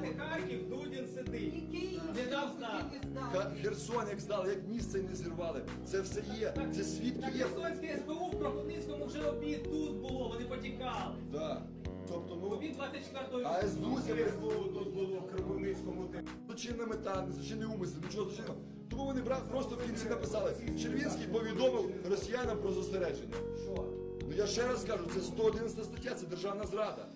здати Харків, Дудін сидить. І Київ Не дав здати. Ха- Херсон як здали, як місце не зірвали. Це все є. Це свідки Так є. Херсонське СБУ в Кропивницькому вже обід тут було, вони потікали. Да. Тобто, ну, Обід 24 а СБУ це СБУ тут було в Кропивницькому те. злочинна мета, не злочинний умисел, нічого злочинного. Тому вони брали, просто в кінці написали. Червінський повідомив росіянам про зосередження. Що? Ну я ще раз кажу, це 111 стаття, це державна зрада.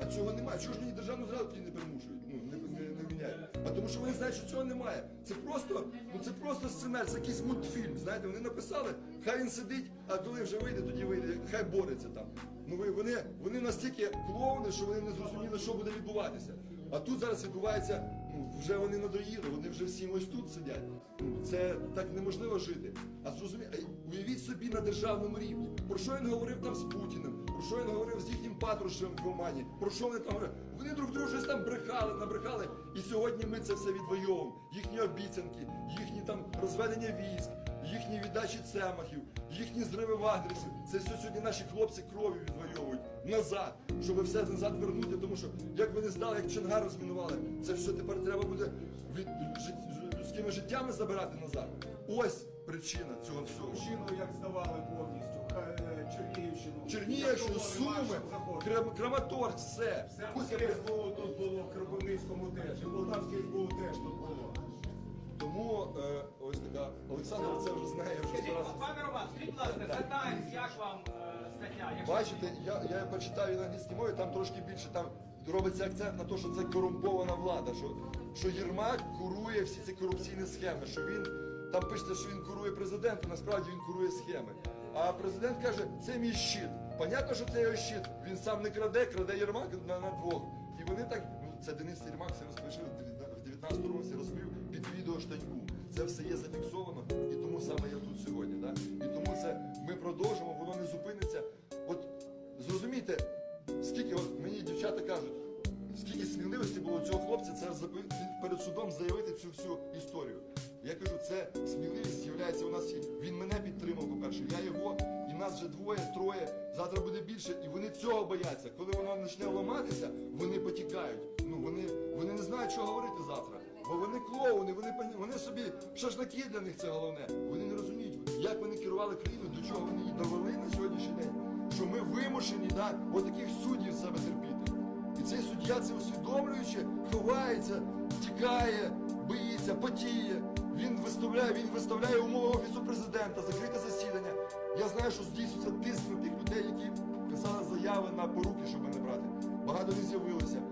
А цього немає. Чого ж мені державну зраду тоді не примушують? Ну, не, не, не міняють. А тому що вони знають, що цього немає. Це просто, ну це просто сценарій, це якийсь мультфільм. Знаєте, вони написали, хай він сидить, а коли вже вийде, тоді вийде, хай бореться там. Ну вони, вони настільки клоуни, що вони не зрозуміли, що буде відбуватися. А тут зараз відбувається, вже вони надоїли, вони вже всі ось тут сидять. Це так неможливо жити. А зрозумійте, уявіть собі на державному рівні. Про що він говорив там з Путіним? Про що він говорив з їхнім патрушем в Омані? Про що вони там говорили? Вони друг другу щось там брехали, набрехали. І сьогодні ми це все відвоюємо. Їхні обіцянки, їхні там розведення військ, їхні віддачі цемахів, їхні зриви вагнерівців. Це все сьогодні наші хлопці кров'ю відвоюють назад, щоб все назад вернути. Тому що як вони здали, як Чонгар розмінували, це все тепер треба буде від людськими життями забирати назад. Ось причина цього всього. Мужчину як здавали повністю, е, Чернігівщину. Чернігівщину, Суми, маршем заходили. Крам- Краматорськ, все. Все СБУ тут було в Кропивницькому теж, і Полтавське СБУ теж тут було. Тому е, ось така Олександр це вже знає, вже Скажіть, зараз. пане Роман, скажіть, будь ласка, The Times, як вам е, стаття? Якщо- Бачите, я, я почитаю на англійській мові, там трошки більше там робиться акцент на те, що це корумпована влада, що, що Єрмак курує всі ці корупційні схеми, що він там пишеться, що він курує президента, насправді він курує схеми. А президент каже, це мій щит. Понятно, що це його щит. Він сам не краде, краде Єрмак на, на двох. І вони так, ну це Денис Єрмак все розпишив в 19 році, розповів під відео штаньку. Це все є зафіксовано, і тому саме я тут сьогодні. Да? І тому це ми продовжимо, воно не зупиниться. От зрозумійте, скільки от мені дівчата кажуть, скільки сміливості було у цього хлопця це перед судом заявити цю всю історію. Я кажу, це сміливість з'являється у нас. Він мене підтримав, по-перше, я його, і нас вже двоє, троє, завтра буде більше, і вони цього бояться. Коли воно почне ламатися, вони потікають. Ну вони, вони не знають, що говорити завтра. Бо вони клоуни, вони, вони собі шашлаки для них це головне. Вони не розуміють, як вони керували країною, до чого вони її довели на сьогоднішній день. Що ми вимушені да, отаких суддів себе терпіти. І цей суддя це усвідомлюючи, ховається, тікає, боїться, потіє. Він виставляє, він виставляє умови офісу президента, закрите засідання. Я знаю, що здійснюється тиск на тих людей, які писали заяви на поруки, щоб не брати. Багато не з'явилося.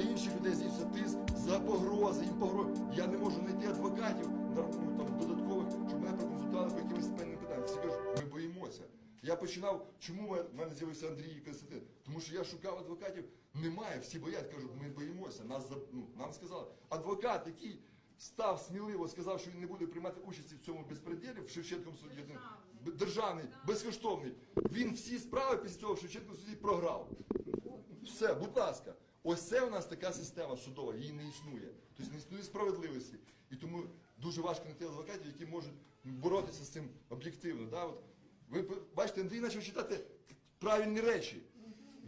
На інших людей здійснюється тиск за погрози, їм погрози. Я не можу знайти адвокатів ну, там, додаткових, щоб мене проконсультували по якимось певним питанням. Всі кажуть, ми боїмося. Я починав, чому в мене з'явився Андрій і Константин? Тому що я шукав адвокатів, немає, всі боять, кажуть, ми боїмося. Нас ну, нам сказали, адвокат, який став сміливо, сказав, що він не буде приймати участі в цьому безпреділі в Шевченкому суді, б- державний, безкоштовний. Він всі справи після цього в Шевченкому суді програв. Все, будь ласка. Ось це у нас така система судова, її не існує. Тобто не існує справедливості. І тому дуже важко знайти адвокатів, які можуть боротися з цим об'єктивно. Да? От, ви бачите, Андрій почав читати правильні речі.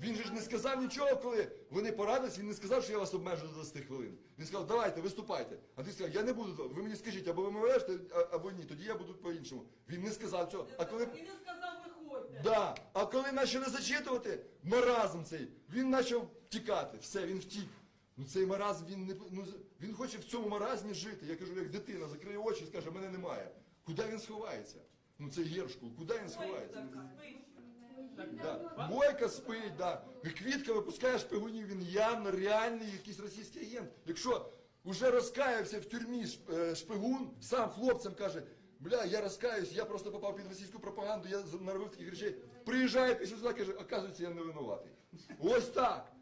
Він же ж не сказав нічого, коли вони порадились, він не сказав, що я вас обмежу до 20 хвилин. Він сказав, давайте, виступайте. А ти сказав, я не буду, ви мені скажіть, або ви мене вежете, або ні, тоді я буду по-іншому. Він не сказав цього. А коли він сказав, виходьте. Да. А коли почали зачитувати, маразм цей, він почав тікати. Все, він втік. Ну цей маразм, він не ну, він хоче в цьому маразмі жити. Я кажу, як дитина, закриє очі і скаже, мене немає. Куди він сховається? Ну це гіршку, куди він сховається? Да. Бойка спить, да. Квітка випускає шпигунів, він явно реальний якийсь російський агент. Якщо вже розкаявся в тюрмі е, шпигун, сам хлопцям каже, бля, я розкаюсь, я просто попав під російську пропаганду, я наробив таких речей. Приїжджає після сюди, каже, оказується, я не винуватий. Ось так.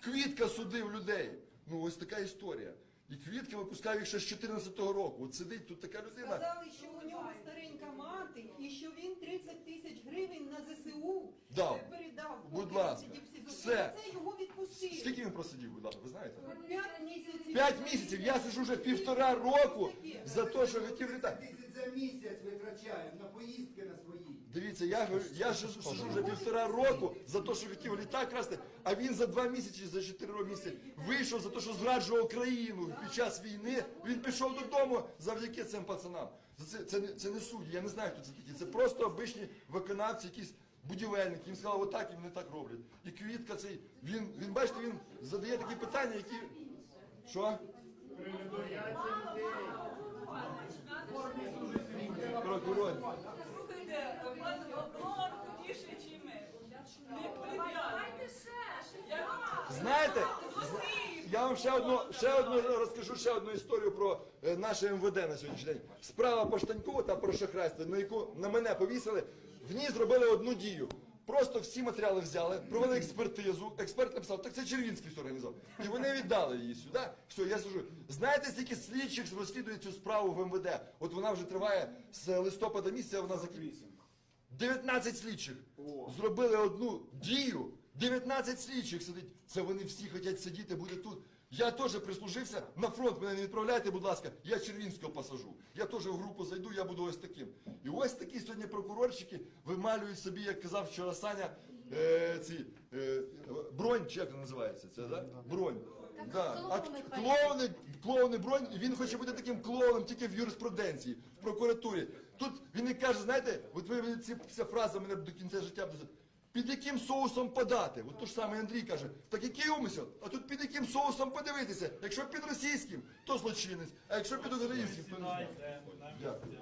Квітка судив людей. Ну ось така історія. І квітка випускає їх ще з 14-го року. От сидить тут така людина. Сказали, що у нього старенька мати і що він 30 тисяч гривень на ЗСУ Дав. передав. Будь поки ласка. сидів в СІЗО. Все. І Це його відпустили. Скільки він просидів, будь ласка, ви знаєте? П'ять місяців. П'ять місяців. Я сижу вже півтора року за те, що хотів літати. тисяч за місяць витрачаємо на поїздки на свої. Дивіться, я, я ж сижу вже півтора року за те, що хотів літак красти, а він за два місяці, за чотири місяці вийшов за те, що зраджував країну під час війни. Він пішов додому завдяки цим пацанам. Це, це, не- це не судді, я не знаю, хто це такі. Це просто обичні виконавці, якісь будівельники. Їм сказали, отак і вони так роблять. І квітка цей, він, він бачите, він задає такі питання, які. Що? Прокурор. Ми. Не. Знаєте, я вам ще одну, ще одну розкажу ще одну історію про е, наше МВД на сьогоднішній день. Справа по Штаньку та про шахрайство, на яку на мене повісили. В ній зробили одну дію. Просто всі матеріали взяли, провели експертизу. Експерт написав, так це Червінський все організував. І вони віддали її сюди. Все, я сижу. Знаєте, скільки слідчих розслідує цю справу в МВД? От вона вже триває з листопада місяця, вона закінчиться. 19 слідчих зробили одну дію. 19 слідчих сидить. Це вони всі хочуть сидіти, буде тут. Я теж прислужився на фронт. Мене не відправляйте, будь ласка. Я Червінського посажу. Я теж в групу зайду, я буду ось таким. І ось такі сьогодні прокурорчики вималюють собі, як казав вчора Саня, е, ці е, бронь, чи як це називається? Це да? Бронь. Да. А клоуни клоуни, клоуни бронь, і він хоче бути таким клоуном тільки в юриспруденції, в прокуратурі. Тут він не каже, знаєте, от ви ці ця фраза мене до кінця життя буде. Під яким соусом подати? От то ж саме Андрій каже, так який умисел? А тут під яким соусом подивитися? Якщо під російським, то злочинець, а якщо під українським, то не знаю. Дякую.